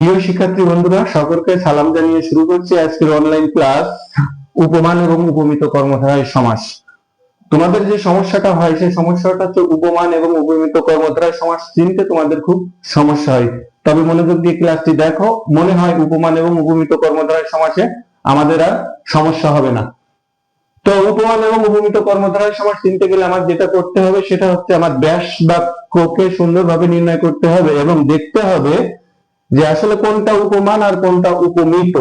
প্রিয় শিক্ষার্থী বন্ধুরা, সকলকে সালাম জানিয়ে শুরু করছি আজকের অনলাইন ক্লাস উপমান এবং উপমিত কর্মধারায় সমাস। তোমাদের যে সমস্যাটা হয়, সেই সমস্যাটা হচ্ছে উপমান এবং উপমিত কর্মধারায় সমাস চিনতে তোমাদের খুব সমস্যা হয়। তবে মনোযোগ দিয়ে ক্লাসটি দেখো, মনে হয় উপমান এবং উপমিত কর্মধারায় সমাসে আমাদের আর সমস্যা হবে না। তো উপমান এবং উপমিত কর্মধারায় সমাস চিনতে গেলে আমার যেটা করতে হবে, সেটা হচ্ছে আমার ব্যাস বাক্যকে সুন্দরভাবে নির্ণয় করতে হবে এবং দেখতে হবে যে আসলে কোনটা উপমান আর কোনটা উপমিত।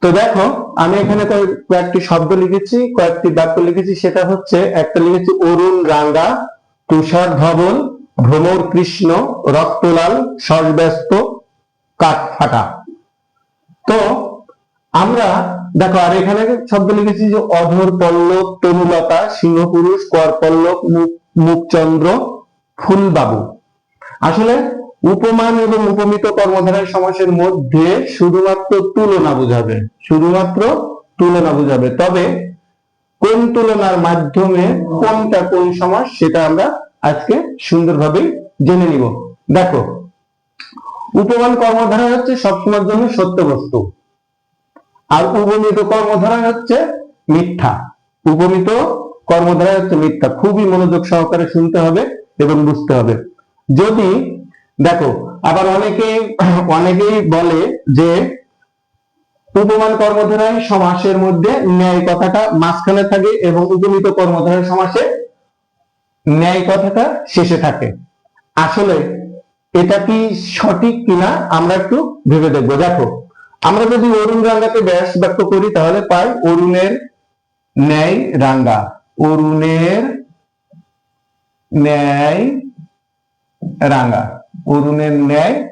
তো দেখো, আমি এখানে কয়েকটি শব্দ লিখেছি, কয়েকটি বাক্য লিখেছি, সেটা হচ্ছে, একটা লিখেছি, অরুণ রাঙ্গা, তুষার ধবল, ভ্রমর কৃষ্ণ, রক্তলাল, সর্বস্ত, কাঠ ফাটা। তো আমরা, দেখো, আর এখানে শব্দ লিখেছি যে, অধর পল্লব, তরুলতা, সিংহপুরুষ, কর পল্লব মুখ- মুখচন্দ্র, ফুলবাবু। আসলে উপমান এবং উপমিত কর্মধারায় সমাসের মধ্যে শুধুমাত্র তুলনা বোঝাবে। শুধুমাত্র তুলনা বোঝাবে। তবে কোন তুলনার মাধ্যমে কোনটা কোন সমাস সেটা আমরা আজকে সুন্দরভাবে জেনে নিব। দেখো, উপমান কর্মধারা হচ্ছে সবসময়ের জন্য সত্য বস্তু। আর উপমিত কর্মধারা হচ্ছে মিথ্যা। উপমিত কর্মধারা হচ্ছে মিথ্যা। খুবই মনোযোগ সহকারে শুনতে হবে এবং বুঝতে হবে। যদি দেখো, আবার অনেকেই অনেকেই বলে যে উপমান কর্মধারায় সমাসের মধ্যে ন্যায় কথাটা মাঝখানে থাকে এবং উপমিত কর্মধারায় সমাসে ন্যায় কথাটা শেষে থাকে। আসলে এটা কি সঠিক কিনা আমরা একটু ভেবে দেখব। দেখো, আমরা যদি অরুণ রাঙ্গাকে ব্যাস ব্যক্ত করি, তাহলে পাই অরুণের ন্যায় রাঙ্গা। অরুণের ন্যায় রাঙ্গা। অরুণের ন্যায়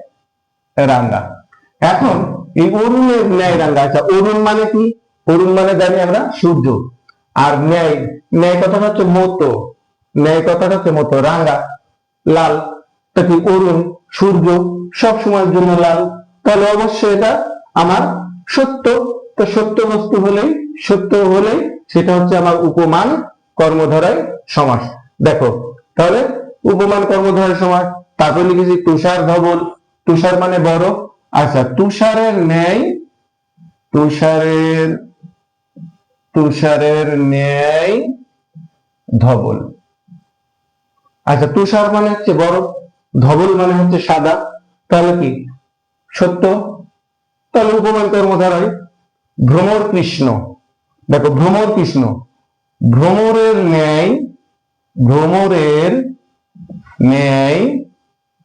রাঙ্গা। এখন এই অরুণের ন্যায় রাঙ্গা আচ্ছা অরুণ মানে কি? অরুণ মানে জানি আমরা সূর্য। আর ন্যায় ন্যায় কথাটা হচ্ছে মতো। ন্যায় কথাটা হচ্ছে মতো, রাঙ্গা। লাল, তা কি অরুণ, সূর্য সব সময়ের জন্য লাল। তাহলে অবশ্যই এটা আমার সত্য। তো সত্য বস্তু হলেই, সত্য হলেই সেটা হচ্ছে আমার উপমান কর্মধারায় সমাস। দেখো, তাহলে উপমান কর্মধারায় সমাস। তারপরে লিখেছি তুষার ধবল। তুষার মানে বড়। আচ্ছা তুষারের ন্যায়, তুষারের তুষারের ন্যায় ধবল। আচ্ছা তুষার মানে হচ্ছে বড়, ধবল মানে হচ্ছে সাদা। তাহলে কি? সত্য? তাহলে উপমান কর্মধারায় ভ্রমর কৃষ্ণ। দেখো, ভ্রমর কৃষ্ণ। ভ্রমরের ন্যায় ভ্রমরের ন্যায়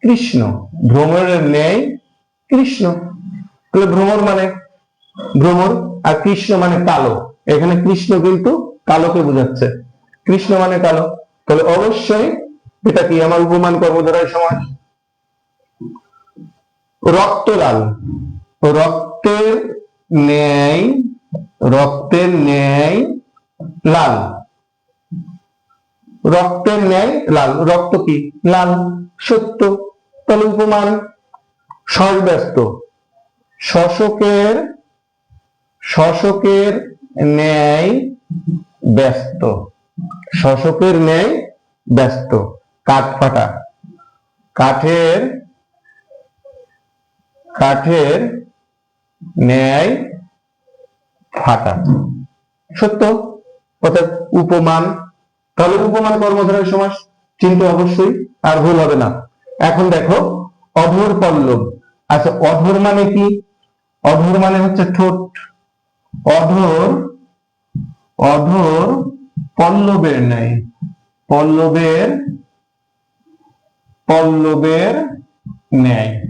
কৃষ্ণ। ভ্রমরের ন্যায় কৃষ্ণ। তাহলে ভ্রমর মানে? ভ্রমর আর কৃষ্ণ মানে কালো। এখানে কৃষ্ণ কিন্তু কালোকে বোঝাচ্ছে। কৃষ্ণ মানে কালো। তাহলে অবশ্যই এটা কি আমার উপমান কর্মধারায় সমাজ রক্তলাল রক্তের ন্যায় রক্তের ন্যায় লাল। রক্তের ন্যায় লাল। রক্ত কি? লাল। সত্য। তাহলে উপমান সর্বস্ত শশকের শশকের ন্যায় ব্যস্ত। শশকের ন্যায় ব্যস্ত। কাঠ ফাটা। কাঠের কাঠের ন্যায় ফাটা। সত্য? অর্থাৎ উপমান। তাহলে উপমান কর্মধারয় সমাস চিন্তা অবশ্যই, আর ভুল হবে না। এখন দেখো, অধর পল্লব। আচ্ছা অধর মানে কি? অধর মানে হচ্ছে ঠোঁট। অধর অধর পল্লবের ন্যায়। পল্লবের পল্লবের ন্যায়।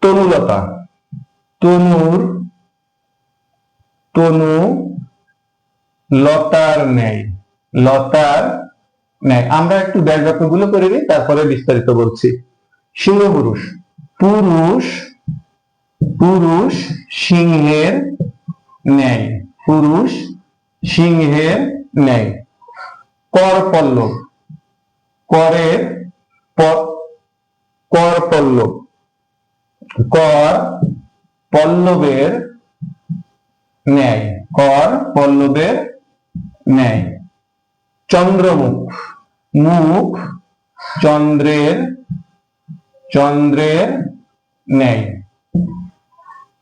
তনুলতা। তনুর তনু লতার ন্যায়। লতার ন্যায় আমরা একটু ব্যাগগুলো করে নিই তারপরে বিস্তারিত বলছি। সিংহ পুরুষ পুরুষ সিংহের ন্যায়। পুরুষ সিংহের কর পল্লব। করের কর পল্লব। কর পল্লবের ন্যায়। কর পল্লবের ন্যায়। চন্দ্রমুখ। মুখ চন্দ্রের চন্দ্রের ন্যায়।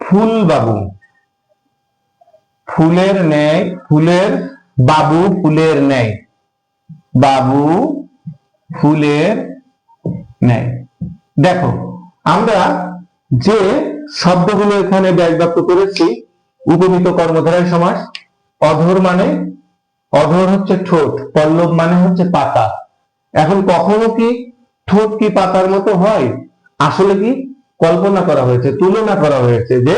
ফুল বাবু ফুলের ন্যায়, ফুলের বাবু, ফুলের ন্যায়। বাবু, ফুলের ন্যায়। দেখো, আমরা যে শব্দগুলো এখানে ব্যাগব্যাপ্ত করেছি উপমিত কর্মধারয় সমাস অধর মানে অধর হচ্ছে ঠোঁট, পল্লব মানে হচ্ছে পাতা। এখন কখনো কি ঠোঁট কি পাতার মতো হয়? আসলে কি কল্পনা করা হয়েছে, তুলনা করা হয়েছে যে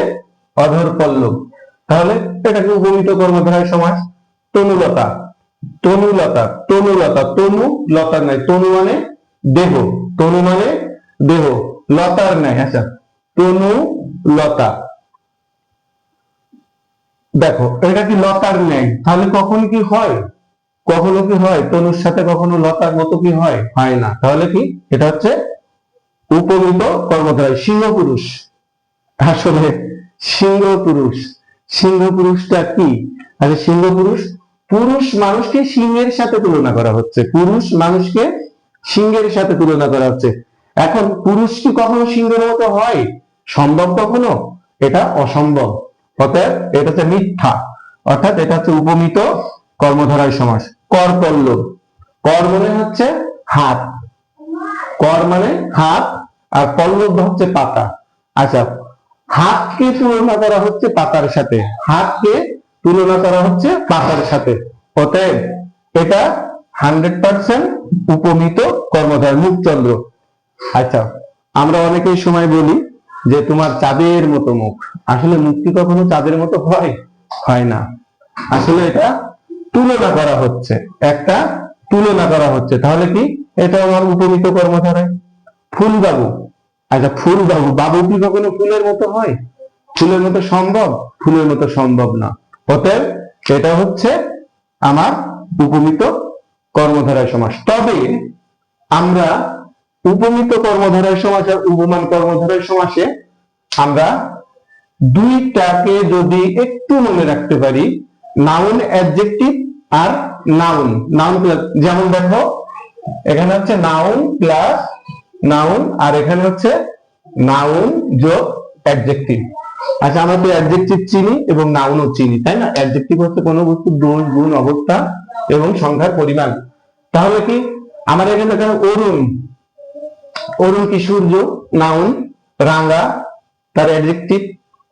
অধর পল্লব। তাহলে এটাকে উপমিত কর্মধারয় সমাজ তনুলতা। তনুলতা তনুলতা, তনু, লতা নাই। তনু মানে দেহ, তনু মানে দেহ, লতার নাই। আচ্ছা তনু, লতা। দেখো, এটা কি লতার ন্যায়? তাহলে কখন কি হয়? কখনো কি হয়? তনুর সাথে কখনো লতার মতো কি হয়? হয় না। তাহলে কি? এটা হচ্ছে উপমিত কর্মধারয়। সিংহ পুরুষ আসলে সিংহ পুরুষ সিংহ পুরুষটা কি? আচ্ছা সিংহ পুরুষ পুরুষ মানুষকে সিংহের সাথে তুলনা করা হচ্ছে। পুরুষ মানুষকে সিংহের সাথে তুলনা করা হচ্ছে। এখন পুরুষ কি কখনো সিংহের মতো হয়? সম্ভব কখনো? এটা অসম্ভব। অতএব এটা হচ্ছে মিথ্যা। অর্থাৎ এটা হচ্ছে উপমিত কর্মধারায় সমাস। কর পল্লব কর মানে হচ্ছে হাত। কর মানে হাত, আর পল্লব হচ্ছে পাতা। আচ্ছা হাতকে তুলনা করা হচ্ছে পাতার সাথে। হাতকে তুলনা করা হচ্ছে পাতার সাথে। অতএব এটা হান্ড্রেড পার্সেন্ট উপমিত কর্মধার মুখচন্দ্র। আচ্ছা আমরা অনেকেই সময় বলি যে তোমার চাঁদের মতো মুখ। আসলে কি কখনো চাঁদের মতো হয়? হয় না। আসলে এটা তুলনা করা হচ্ছে। একটা তুলনা করা হচ্ছে। তাহলে কি? এটা আমার উপমিত কর্মধারায়। ফুল বাবু আচ্ছা ফুল বাবু বাবু কি কখনো ফুলের মতো হয়? ফুলের মতো সম্ভব? ফুলের মতো সম্ভব না। অতএব এটা হচ্ছে আমার উপমিত কর্মধারায় সমাস। তবে আমরা উপমিত কর্মধারায় সমাস আর উপমান কর্মধারায় সমাসে আমরা দুইটাকে যদি একটু মনে রাখতে পারি নাউন অ্যাডজেক্টিভ আর নাউন নাউন প্লাস যেমন দেখো, এখানে হচ্ছে নাউন প্লাস নাউন আর এখানে হচ্ছে নাউন যোগ অ্যাডজেক্টিভ আচ্ছা আমরা তো অ্যাডজেক্টিভ চিনি এবং নাউনও চিনি, তাই না? অ্যাডজেক্টিভ হচ্ছে কোনো বস্তুর দোষ গুণ, অবস্থা এবং সংখ্যার পরিমাণ। তাহলে কি? আমার এখানে দেখেন অরুণ। অরুণ কি সূর্য নাউন, রাঙ্গা, তার অ্যাডজেক্টিভ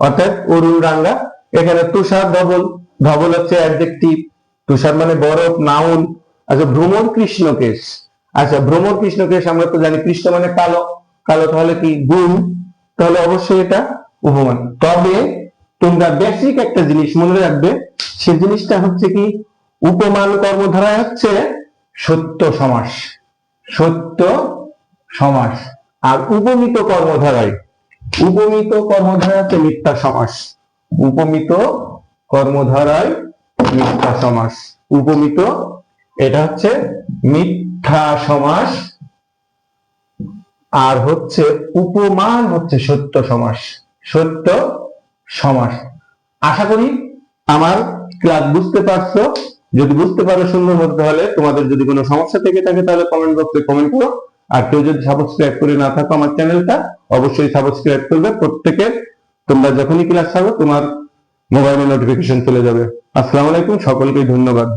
অর্থাৎ অরুণ রাঙ্গা। এখানে তুষার ধবল ধবল হচ্ছে অ্যাডজেক্টিভ তুষার মানে বরফ, নাউন। আচ্ছা ভ্রমর কৃষ্ণকেশ আচ্ছা ভ্রমর কৃষ্ণকেশ আমরা তো জানি, কৃষ্ণ মানে কালো। কালো তাহলে কি? গুণ। তাহলে অবশ্যই এটা উপমান। তবে তোমরা বেসিক একটা জিনিস মনে রাখবে, সে জিনিসটা হচ্ছে কি? উপমান কর্মধারায় হচ্ছে সত্য সমাস। সত্য সমাস। আর উপমিত কর্মধারায় উপমিত কর্মধারায় হচ্ছে মিথ্যা সমাস। উপমিত কর্মধারায় মিথ্যা সমাস। উপমিত, এটা হচ্ছে মিথ্যা সমাস। আর হচ্ছে উপমান হচ্ছে সত্য সমাস। সত্য সমাস। আশা করি আমার ক্লাস বুঝতে পারছ। যদি বুঝতে পারো সুন্দর মধ্যে হলে তোমাদের যদি কোনো সমস্যা থেকে থাকে তাহলে কমেন্ট বক্সে কমেন্ট করো। আর কেউ যদি সাবস্ক্রাইব করে না থাকো আমার চ্যানেলটা অবশ্যই সাবস্ক্রাইব করবে। প্রত্যেকের, তোমরা যখনই ক্লাস পাবে তোমার মোবাইলে নোটিফিকেশন চলে যাবে। আসসালামু আলাইকুম সকলকে ধন্যবাদ।